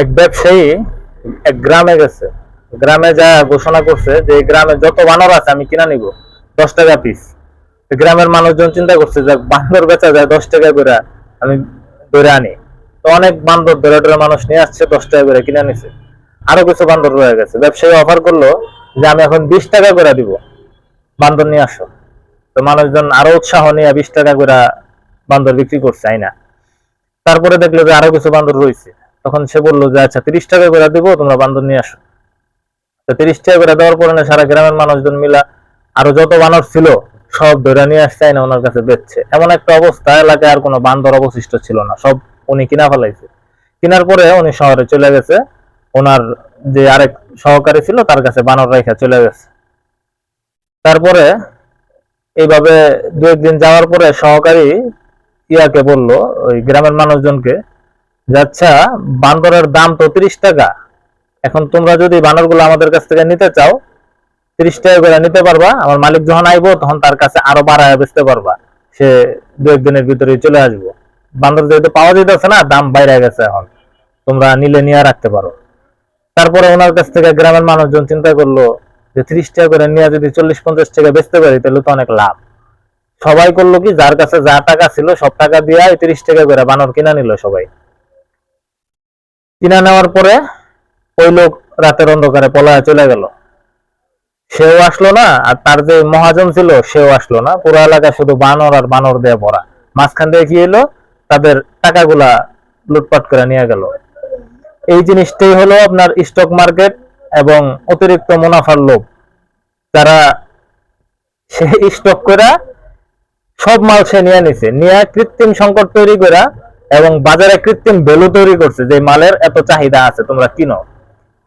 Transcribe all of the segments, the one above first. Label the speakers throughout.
Speaker 1: এক ব্যবসায়ী এক গ্রামে গেছে। গ্রামে যা ঘোষণা করছে যে গ্রামে যত বানর আছে, আমি কিনা নিব। দশ টাকা পিস গ্রামের মানুষজন চিন্তা করছে যে বান্দর বেচা যায় দশ টাকা করে আমি ধরে আনি। তো অনেক বান্দর ধরে ধরে মানুষ নিয়ে আসছে, দশ টাকা করে কিনে নিছে আরও কিছু বান্দর রয়ে গেছে। ব্যবসায়ী অফার করল যে আমি এখন বিশ টাকা করে দিব। বান্দর নিয়ে আসো। তো মানুষজন আরও উৎসাহ নিয়ে বিশ টাকা করে বান্দর বিক্রি করছে আইনা তারপরে দেখল যে আরও কিছু বান্দর রয়েছে। তখন সে বলল যে আচ্ছা তিরিশ টাকা করে দিব, তোমরা বান্দর নিয়ে আসো। তো তিরিশ টাকা করে দেওয়ার পরে সারা গ্রামের মানুষজন মিলা আরও যত বানর ছিল, সব ধরে নিয়ে আসছে না ওনার কাছে বেচছে। এমন একটা অবস্থা, এলাকায় আর কোনো বান্দর অবশিষ্ট ছিল না, সব উনি কিনা ফেলাইছে। কেনার পরে উনি শহরে চলে গেছে, ওনার যে আরেক সহকারী ছিল, তার কাছে বানর রেখা চলে গেছে। তারপরে এইভাবে দু একদিন যাওয়ার পরে সহকারী ইয়াকে বলল, ওই গ্রামের মানুষজনকে আচ্ছা বান্দরের দাম তো তিরিশ টাকা। এখন তোমরা যদি বানরগুলো আমাদের কাছ থেকে নিতে চাও, তিরিশ টাকা করে নিতে পারবা। আমার মালিক যখন আইবো, তখন তার কাছে আরও বাড়ায় বেচতে পারবা। সে দু একদিনের ভিতরে চলে আসব। বান্দর যেহেতু পাওয়া যেতেছে না, দাম বাইরে গেছে এখন। তোমরা নিলে নিয়ে রাখতে পারো। তারপরে ওনার কাছ থেকে গ্রামের মানুষজন চিন্তা করল যে ত্রিশ টাকা করে নিয়ে যদি চল্লিশ, পঞ্চাশ টাকা বেচতে পারি, তাহলে তো অনেক লাভ। সবাই করল কি, যার কাছে যা টাকা ছিল, সব টাকা দিয়ে তিরিশ টাকা করে বানর কিনা নিল সবাই। কিনা নেওয়ার পরে ওই লোক রাতের অন্ধকারে পলায় চলে গেল। সেও আসলো না, আর তার যে মহাজন ছিল সেও আসলো না। পুরো এলাকা শুধু বানর আর বানর দিয়ে ভরা। মাঝখান দিয়ে কি এলো তাদের টাকাগুলা লুটপাট করে নিয়ে গেল। এই জিনিসটাই হলো আপনার স্টক মার্কেট এবং অতিরিক্ত মুনাফার লোভ। যারা সে স্টক করে সব মাল সে নিয়ে নিছে। নিয়ে কৃত্রিম সংকট তৈরি করা এবং বাজারে কৃত্রিম ভ্যালু তৈরি করছে, যে মালের এত চাহিদা আছে, তোমরা কিনো।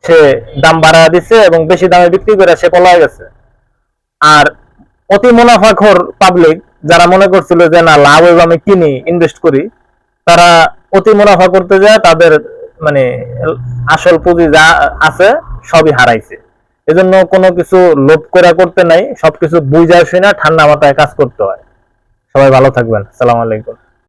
Speaker 1: সে দাম বাড়া দিছে এবং বেশি দামে বিক্রি করে সে পলায় গেছে। আর অতি মুনাফাখোর পাবলিক যারা মনে করছিল যে, না, লাভ হইব, আমি কিনি ইনভেস্ট করি, তারা অতি মুনাফা করতে যায়, তাদের মানে আসল পুঁজি যা আছে, সবই হারাইছে। এজন্য কোনো কিছু লোভ করে করতে নাই, সবকিছু বুঝা শুনে ঠান্ডা মাথায় কাজ করতে হয়। সবাই ভালো থাকবেন। সালাম আলাইকুম।